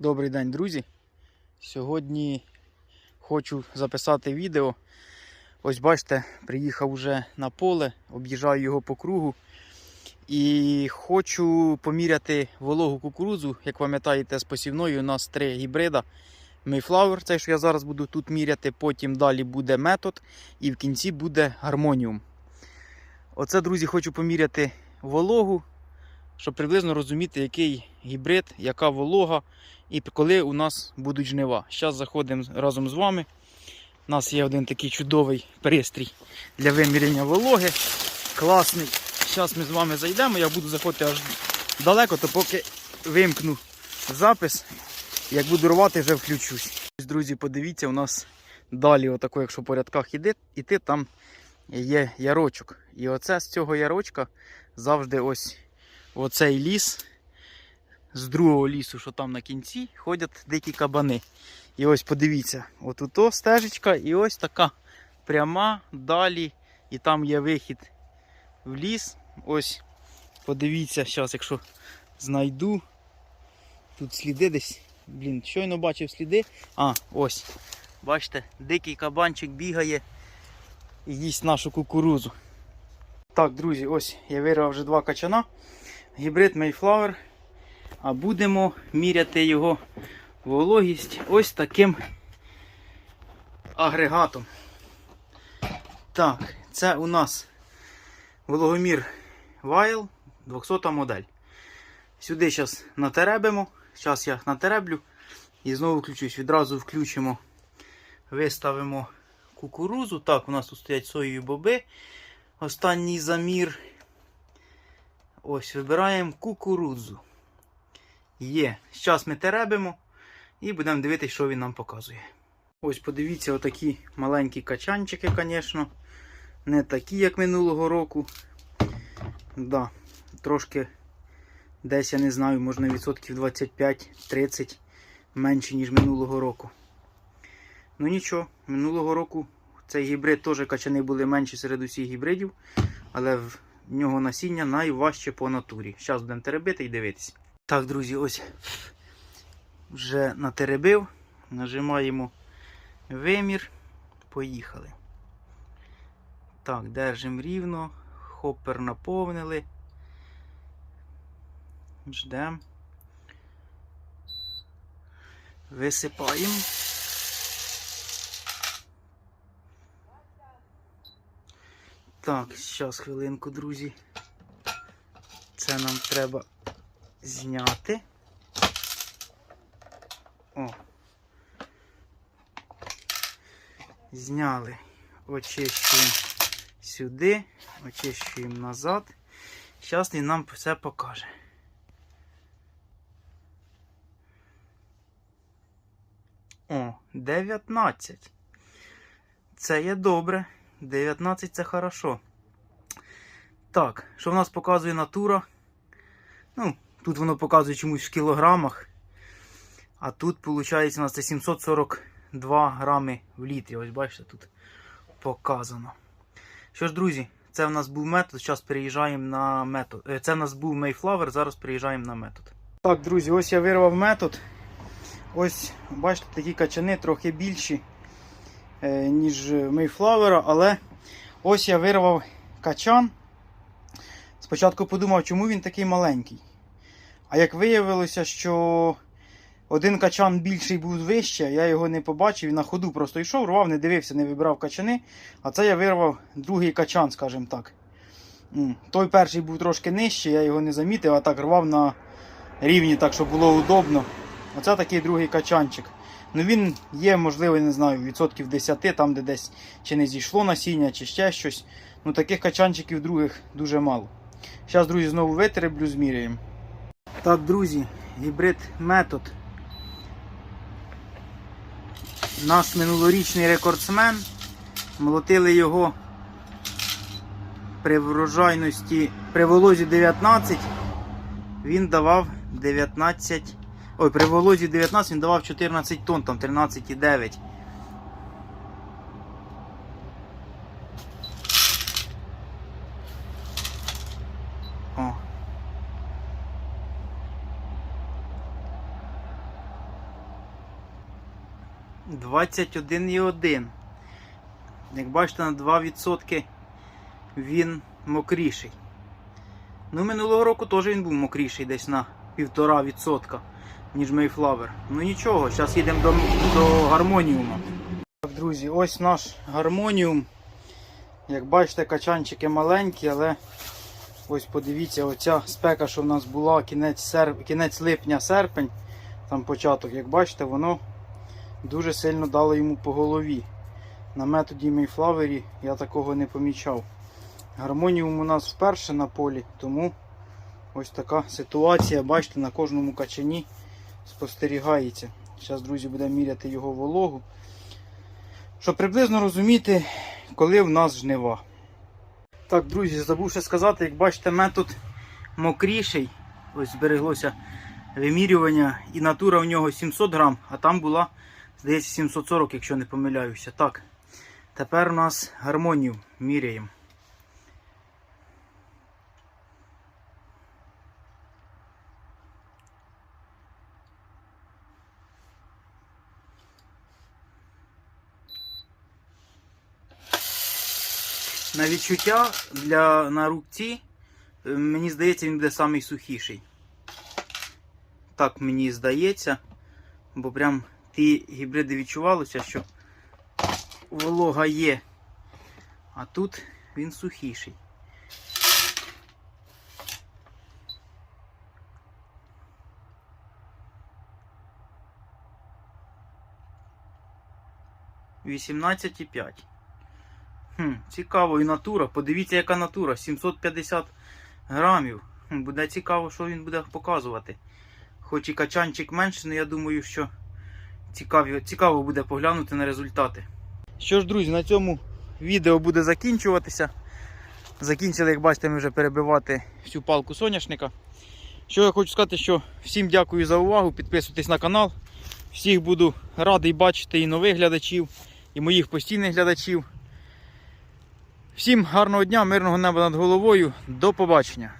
Добрий день, друзі. Сьогодні хочу записати відео. Ось бачите, приїхав уже на поле, об'їжджаю його по кругу. І хочу поміряти вологу кукурудзу. Як пам'ятаєте, з посівною у нас три гібрида. Mayflower, це що я зараз буду тут міряти, потім далі буде метод і в кінці буде гармоніум. Оце, друзі, хочу поміряти вологу, щоб приблизно розуміти, який гібрид, яка волога і коли у нас будуть жнива. Зараз заходимо разом з вами. У нас є один такий чудовий пристрій для виміряння вологи. Класний. Зараз ми з вами зайдемо. Я буду заходити аж далеко, то поки вимкну запис, як буду рвати, вже включусь. Друзі, подивіться, у нас далі, отако, якщо по рядках іти, там є ярочок. І оце з цього ярочка завжди ось оцей ліс. З другого лісу, що там на кінці, ходять дикі кабани. І ось подивіться, от то стежечка, і ось така пряма далі. І там є вихід в ліс. Ось подивіться, зараз, якщо знайду. Тут сліди десь. Блін, щойно бачив сліди. А, ось. Бачите, дикий кабанчик бігає і їсть нашу кукурузу. Так, друзі, ось я вирвав вже два качана. Гібрид Mayflower. А будемо міряти його вологість ось таким агрегатом. Так, це у нас вологомір Вайл 200 модель. Сюди зараз натеребимо. Зараз я натереблю і знову включусь. Відразу включимо, виставимо кукурузу. Так, у нас тут стоять соєві боби. Останній замір. Ось, вибираємо кукурудзу. Є. Зараз ми теребимо і будемо дивитися, що він нам показує. Ось подивіться, отакі маленькі качанчики, звісно. Не такі, як минулого року. Да, Трошки десь, я не знаю, можна відсотків 25-30 менше, ніж минулого року. Ну нічого, минулого року цей гібрид теж качани були менші серед усіх гібридів, але в нього насіння найважче по натурі. Зараз будемо теребити і дивитися. Так, друзі, ось вже натеребив. Нажимаємо вимір. Поїхали. Так, держимо рівно. Хоппер наповнили. Ждемо. Висипаємо. Так, зараз хвилинку, друзі. Це нам треба зняти. О. Зняли. Очищуємо сюди, очищуємо назад. Зараз він нам все покаже. О, 19. Це є добре. 19 це хорошо. Так, що в нас показує натура? Ну, тут воно показує чомусь в кілограмах. А тут, виходить, у нас це 742 грами в літрі. Ось бачите, тут показано. Що ж, друзі, це в нас був метод. Зараз переїжджаємо на метод. Е, Це в нас був Mayflower, зараз переїжджаємо на метод. Так, друзі, ось я вирвав метод. Ось, бачите, такі качани трохи більші, ніж Mayflower, але ось я вирвав качан. Спочатку подумав, чому він такий маленький. А як виявилося, що один качан більший був вище, я його не побачив, на ходу просто йшов, рвав, не дивився, не вибирав качани. А це я вирвав другий качан, скажімо так. Той перший був трошки нижчий, я його не замітив, а так рвав на рівні, так щоб було удобно. Оце такий другий качанчик. Ну він є, можливо, не знаю, відсотків 10, там де десь чи не зійшло насіння, чи ще щось. Ну таких качанчиків других дуже мало. Зараз, друзі, знову витреблю, зміряємо. Так, друзі, гібрид метод. Наш минулорічний рекордсмен. Молотили його при врожайності, при волозі 19. Він давав 19. Ой, при волозі 19 він давав 14 тонн, там 13,9. О. 21,1. Як бачите, на 2% він мокріший. Ну, минулого року теж він був мокріший, десь на 1,5%, ніж Mayflower. Ну нічого, зараз їдемо до, до гармоніума. Так, друзі, ось наш гармоніум. Як бачите, качанчики маленькі, але ось подивіться, оця спека, що в нас була, кінець, серп... кінець липня-серпень, там початок, як бачите, воно дуже сильно дало йому по голові. На методі Mayflower я такого не помічав. Гармоніум у нас вперше на полі, тому ось така ситуація, бачите, на кожному качані спостерігається. Зараз, друзі, будемо міряти його вологу. Щоб приблизно розуміти, коли в нас жнива. Так, друзі, забув ще сказати, як бачите, метод мокріший. Ось збереглося вимірювання, і натура у нього 700 грам, а там була, здається, 740, якщо не помиляюся. Так, тепер у нас гармонію міряємо. На відчуття для на руці, е, мені здається, він буде самий сухіший. Так мені здається, бо прям ті гібриди відчувалося, що волога є, а тут він сухіший. Вісімнадцять і п'ять. Хм, цікаво, і натура. Подивіться, яка натура. 750 грамів. Буде цікаво, що він буде показувати. Хоч і качанчик менше, але я думаю, що цікаві, цікаво буде поглянути на результати. Що ж, друзі, на цьому відео буде закінчуватися. Закінчили, як бачите, ми вже перебивати всю палку соняшника. Що я хочу сказати, що всім дякую за увагу. Підписуйтесь на канал. Всіх буду радий бачити і нових глядачів, і моїх постійних глядачів. Всім гарного дня, мирного неба над головою. До побачення.